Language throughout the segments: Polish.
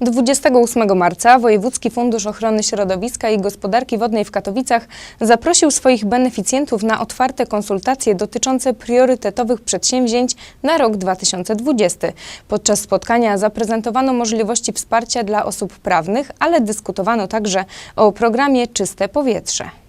28 marca Wojewódzki Fundusz Ochrony Środowiska i Gospodarki Wodnej w Katowicach zaprosił swoich beneficjentów na otwarte konsultacje dotyczące priorytetowych przedsięwzięć na rok 2020. Podczas spotkania zaprezentowano możliwości wsparcia dla osób prawnych, ale dyskutowano także o programie Czyste Powietrze.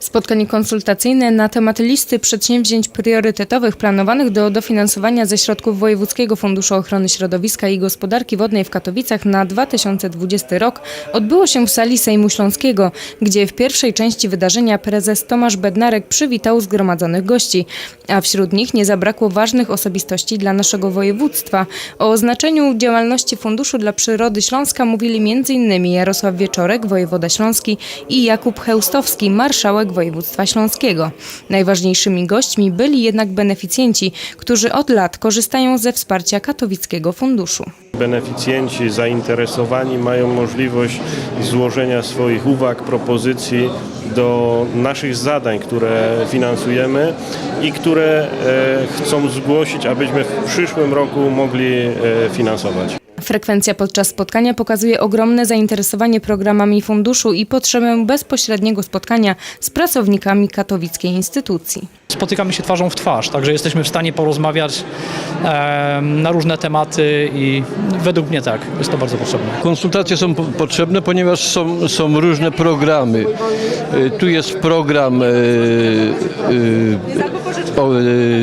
Spotkanie konsultacyjne na temat listy przedsięwzięć priorytetowych planowanych do dofinansowania ze środków Wojewódzkiego Funduszu Ochrony Środowiska i Gospodarki Wodnej w Katowicach na 2020 rok odbyło się w sali Sejmu Śląskiego, gdzie w pierwszej części wydarzenia prezes Tomasz Bednarek przywitał zgromadzonych gości, a wśród nich nie zabrakło ważnych osobistości dla naszego województwa. O znaczeniu działalności Funduszu dla Przyrody Śląska mówili m.in. Jarosław Wieczorek, wojewoda śląski i Jakub Chełstowski, marszałek województwa śląskiego. Najważniejszymi gośćmi byli jednak beneficjenci, którzy od lat korzystają ze wsparcia katowickiego funduszu. Beneficjenci zainteresowani mają możliwość złożenia swoich uwag, propozycji do naszych zadań, które finansujemy i które e, chcą zgłosić, abyśmy w przyszłym roku mogli e, finansować. Frekwencja podczas spotkania pokazuje ogromne zainteresowanie programami funduszu i potrzebę bezpośredniego spotkania z pracownikami katowickiej instytucji. Spotykamy się twarzą w twarz, także jesteśmy w stanie porozmawiać e, na różne tematy i według mnie tak, jest to bardzo potrzebne. Konsultacje są po- potrzebne, ponieważ są, są różne programy. Y, Tu jest program y, y,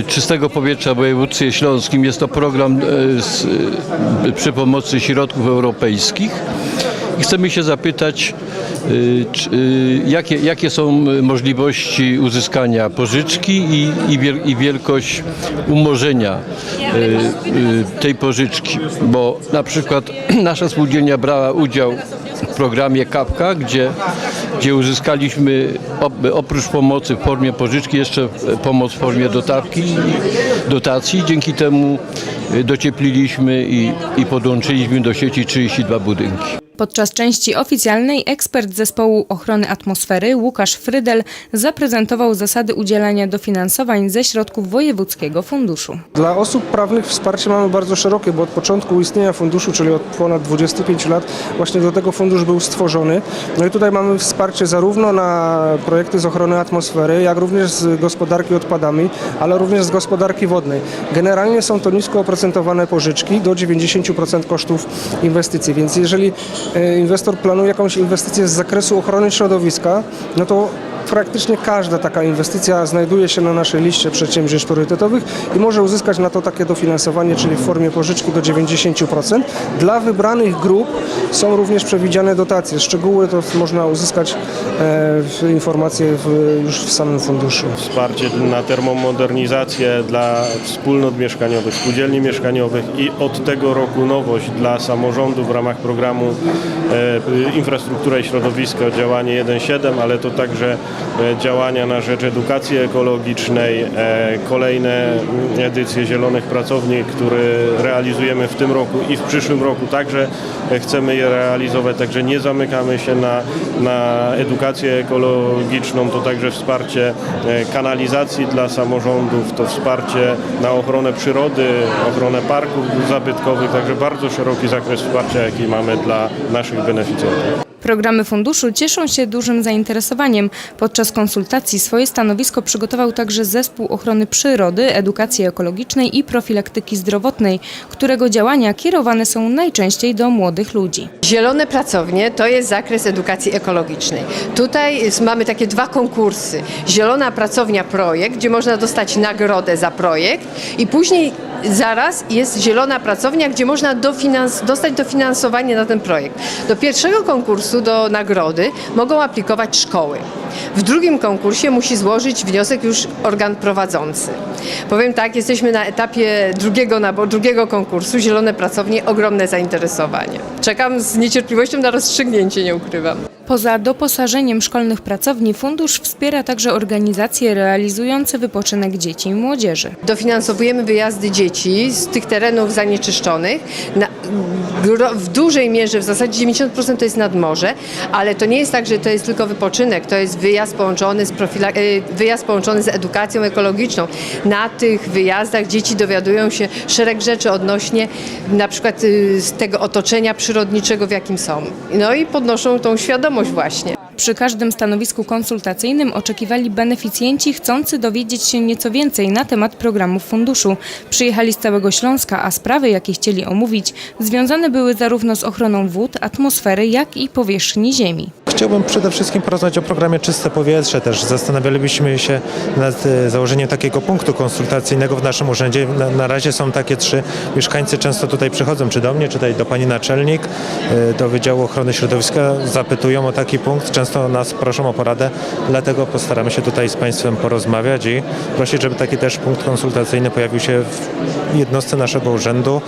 czystego powietrza w województwie śląskim. Jest to program y, z, y, przy pomocy środków europejskich. I chcemy się zapytać, czy, jakie, jakie są możliwości uzyskania pożyczki i, i, wiel, i wielkość umorzenia tej pożyczki. Bo na przykład nasza spółdzielnia brała udział w programie KAPKA, gdzie, gdzie uzyskaliśmy op, oprócz pomocy w formie pożyczki jeszcze e, pomoc w formie dotawki, dotacji. Dzięki temu y, dociepliliśmy i, i podłączyliśmy do sieci 32 budynki. Podczas części oficjalnej ekspert zespołu ochrony atmosfery Łukasz Frydel zaprezentował zasady udzielania dofinansowań ze środków Wojewódzkiego Funduszu. Dla osób prawnych wsparcie mamy bardzo szerokie, bo od początku istnienia funduszu, czyli od ponad 25 lat, właśnie do tego fundusz był stworzony. No i tutaj mamy wsparcie zarówno na projekty z ochrony atmosfery, jak również z gospodarki odpadami, ale również z gospodarki wodnej. Generalnie są to nisko oprocentowane pożyczki do 90% kosztów inwestycji, więc jeżeli inwestor planuje jakąś inwestycję z zakresu ochrony środowiska, no to praktycznie każda taka inwestycja znajduje się na naszej liście przedsięwzięć priorytetowych i może uzyskać na to takie dofinansowanie, czyli w formie pożyczki do 90%. Dla wybranych grup są również przewidziane dotacje. Szczegóły to można uzyskać e, informacje w, już w samym funduszu. Wsparcie na termomodernizację dla wspólnot mieszkaniowych, spółdzielni mieszkaniowych i od tego roku nowość dla samorządów w ramach programu e, Infrastruktura i Środowisko, działanie 1.7, ale to także działania na rzecz edukacji ekologicznej, e, kolejne edycje Zielonych Pracowni, które realizujemy w tym roku i w przyszłym roku. Także e, chcemy je realizować, także nie zamykamy się na, na edukację ekologiczną, to także wsparcie e, kanalizacji dla samorządów, to wsparcie na ochronę przyrody, ochronę parków zabytkowych, także bardzo szeroki zakres wsparcia, jaki mamy dla naszych beneficjentów. Programy funduszu cieszą się dużym zainteresowaniem. Podczas konsultacji swoje stanowisko przygotował także Zespół Ochrony Przyrody, Edukacji Ekologicznej i Profilaktyki Zdrowotnej, którego działania kierowane są najczęściej do młodych ludzi. Zielone pracownie to jest zakres edukacji ekologicznej. Tutaj mamy takie dwa konkursy. Zielona pracownia projekt, gdzie można dostać nagrodę za projekt i później zaraz jest zielona pracownia, gdzie można dofinans- dostać dofinansowanie na ten projekt. Do pierwszego konkursu, do nagrody mogą aplikować szkoły. W drugim konkursie musi złożyć wniosek już organ prowadzący. Powiem tak, jesteśmy na etapie drugiego, drugiego konkursu, zielone pracownie, ogromne zainteresowanie. Czekam z niecierpliwością na rozstrzygnięcie, nie ukrywam. Poza doposażeniem szkolnych pracowni fundusz wspiera także organizacje realizujące wypoczynek dzieci i młodzieży. Dofinansowujemy wyjazdy dzieci z tych terenów zanieczyszczonych. Na, w dużej mierze, w zasadzie 90% to jest nad morze, ale to nie jest tak, że to jest tylko wypoczynek, to jest wyjazd połączony z, profila- e, wyjazd połączony z edukacją ekologiczną. Na tych wyjazdach dzieci dowiadują się szereg rzeczy odnośnie na przykład y, z tego otoczenia przyrodniczego, w jakim są. No i podnoszą tą świadomość właśnie. Przy każdym stanowisku konsultacyjnym oczekiwali beneficjenci chcący dowiedzieć się nieco więcej na temat programów funduszu. Przyjechali z całego Śląska, a sprawy, jakie chcieli omówić, związane były zarówno z ochroną wód, atmosfery, jak i powierzchni ziemi. Chciałbym przede wszystkim porozmawiać o programie Czyste Powietrze. Też zastanawialibyśmy się nad e, założeniem takiego punktu konsultacyjnego w naszym urzędzie. Na, na razie są takie trzy. Mieszkańcy często tutaj przychodzą, czy do mnie, czy tutaj do pani naczelnik, e, do Wydziału Ochrony Środowiska, zapytują o taki punkt. Często nas proszą o poradę, dlatego postaramy się tutaj z państwem porozmawiać i prosić, żeby taki też punkt konsultacyjny pojawił się w jednostce naszego urzędu.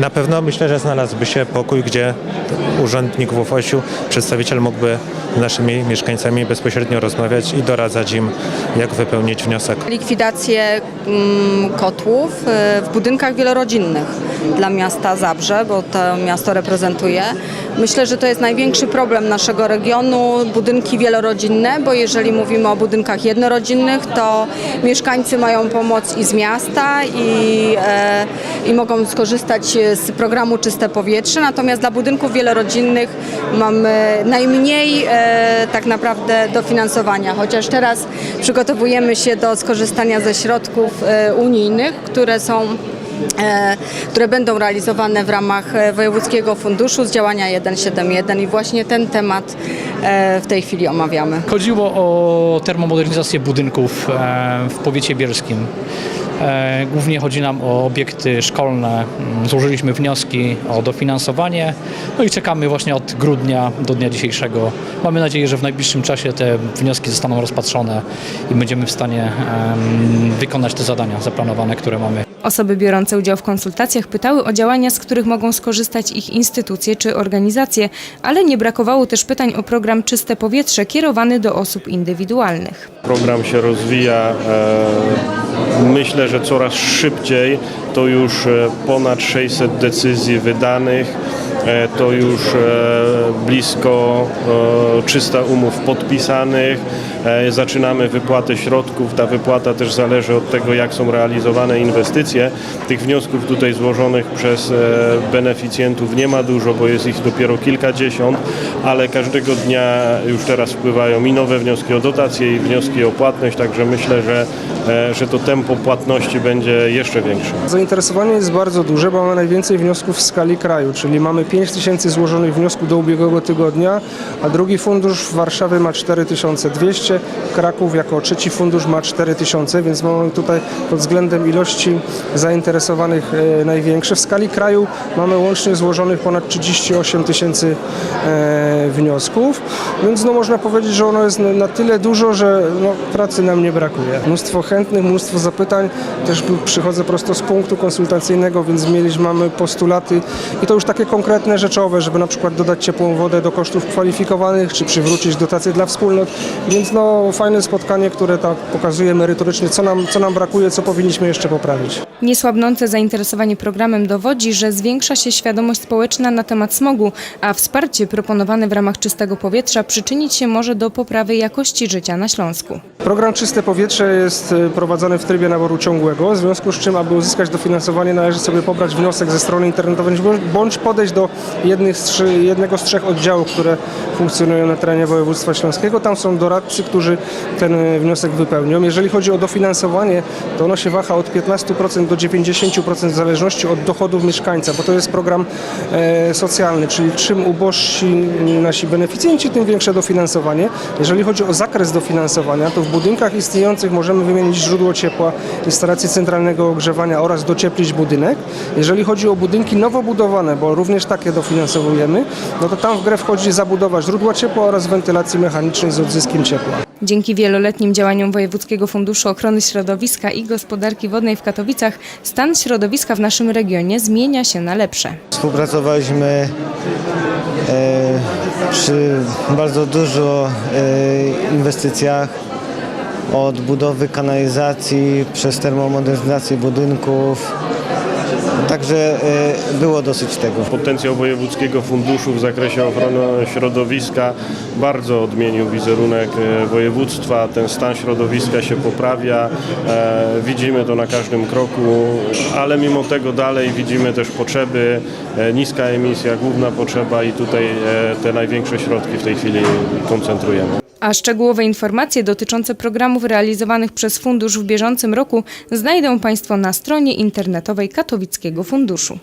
Na pewno myślę, że znalazłby się pokój, gdzie urzędnik w Łofosiu, przedstawiciel mógłby z naszymi mieszkańcami bezpośrednio rozmawiać i doradzać im, jak wypełnić wniosek. likwidację mm, kotłów y, w budynkach wielorodzinnych dla miasta Zabrze, bo to miasto reprezentuje. Myślę, że to jest największy problem naszego regionu, budynki wielorodzinne, bo jeżeli mówimy o budynkach jednorodzinnych, to mieszkańcy mają pomoc i z miasta i, e, i mogą skorzystać z programu Czyste Powietrze, natomiast dla budynków wielorodzinnych mamy najmniej e, tak naprawdę dofinansowania, chociaż teraz przygotowujemy się do skorzystania ze środków e, unijnych, które są które będą realizowane w ramach e, Wojewódzkiego Funduszu z działania 171 i właśnie ten temat e, w tej chwili omawiamy. Chodziło o termomodernizację budynków e, w powiecie bielskim. E, Głównie chodzi nam o obiekty szkolne. Mm, Złożyliśmy wnioski o dofinansowanie, no i czekamy właśnie od grudnia do dnia dzisiejszego. Mamy nadzieję, że w najbliższym czasie te wnioski zostaną rozpatrzone i będziemy w stanie wykonać te zadania zaplanowane, które mamy. Osoby biorące udział w konsultacjach pytały o działania, z których mogą skorzystać ich instytucje czy organizacje, ale nie brakowało też pytań o program Czyste Powietrze kierowany do osób indywidualnych. Program się rozwija. e, Myślę, że coraz szybciej. To już e, ponad 600 decyzji wydanych. E, To już e, blisko e, 300 umów podpisanych. E, Zaczynamy wypłatę środków. Ta wypłata też zależy od tego, jak są realizowane inwestycje. Tych wniosków tutaj złożonych przez e, beneficjentów nie ma dużo, bo jest ich dopiero kilkadziesiąt, ale każdego dnia już teraz wpływają i nowe wnioski o dotacje, i wnioski o płatność, także myślę, że, e, że to tempo płatności będzie jeszcze większe. Zainteresowanie jest bardzo duże, bo mamy najwięcej wniosków w skali kraju, czyli mamy 5 tysięcy złożonych wniosków do ubiegłego tygodnia, a drugi fundusz w Warszawie ma 4200, Kraków jako trzeci fundusz ma 4000, więc mamy tutaj pod względem ilości zainteresowanych e, największe. W skali kraju mamy łącznie złożonych ponad 38 tysięcy e, wniosków, więc no można powiedzieć, że ono jest na, tyle dużo, że no, pracy nam nie brakuje. Mnóstwo chętnych, mnóstwo zapytań, też przychodzę prosto z punktu konsultacyjnego, więc mieliśmy, mamy postulaty i to już takie konkretne, rzeczowe, żeby na przykład dodać ciepłą wodę do kosztów kwalifikowanych, czy przywrócić dotacje dla wspólnot, więc no fajne spotkanie, które tak pokazuje merytorycznie, co nam, co nam brakuje, co powinniśmy jeszcze poprawić. Niesłabnące zainteresowanie programem dowodzi, że zwiększa się świadomość społeczna na temat smogu, a wsparcie proponowane w ramach czystego powietrza przyczynić się może do poprawy jakości życia na Śląsku. Program Czyste Powietrze jest y, prowadzony w trybie naboru ciągłego, w związku z czym, aby uzyskać dofinansowanie, należy sobie pobrać wniosek ze strony internetowej bądź podejść do z jednego z trzech oddziałów, które funkcjonują na terenie województwa śląskiego. Tam są doradcy, którzy ten y, wniosek wypełnią. Jeżeli chodzi o dofinansowanie, to ono się waha od 15% do 90% w zależności od dochodów mieszkańca, bo to jest program e, socjalny, czyli czym ubożsi nasi beneficjenci, tym większe dofinansowanie. Jeżeli chodzi o zakres dofinansowania, to w budynkach istniejących możemy wymienić źródło ciepła, instalację centralnego ogrzewania oraz docieplić budynek. Jeżeli chodzi o budynki nowo budowane, bo również takie dofinansowujemy, no to tam w grę wchodzi zabudowa źródła ciepła oraz wentylacji mechanicznej z odzyskiem ciepła. Dzięki wieloletnim działaniom Wojewódzkiego Funduszu Ochrony Środowiska i Gospodarki Wodnej w Katowicach stan środowiska w naszym regionie zmienia się na lepsze. Współpracowaliśmy e, przy bardzo dużo e, inwestycjach od budowy kanalizacji przez termomodernizację budynków. Także e, było dosyć tego. Potencjał Wojewódzkiego Funduszu w zakresie ochrony środowiska bardzo odmienił wizerunek e, województwa. Ten stan środowiska się poprawia. E, Widzimy to na każdym kroku, ale mimo tego dalej widzimy też potrzeby. Niska emisja, główna potrzeba i tutaj te największe środki w tej chwili koncentrujemy. A szczegółowe informacje dotyczące programów realizowanych przez fundusz w bieżącym roku znajdą Państwo na stronie internetowej Katowickiego Funduszu.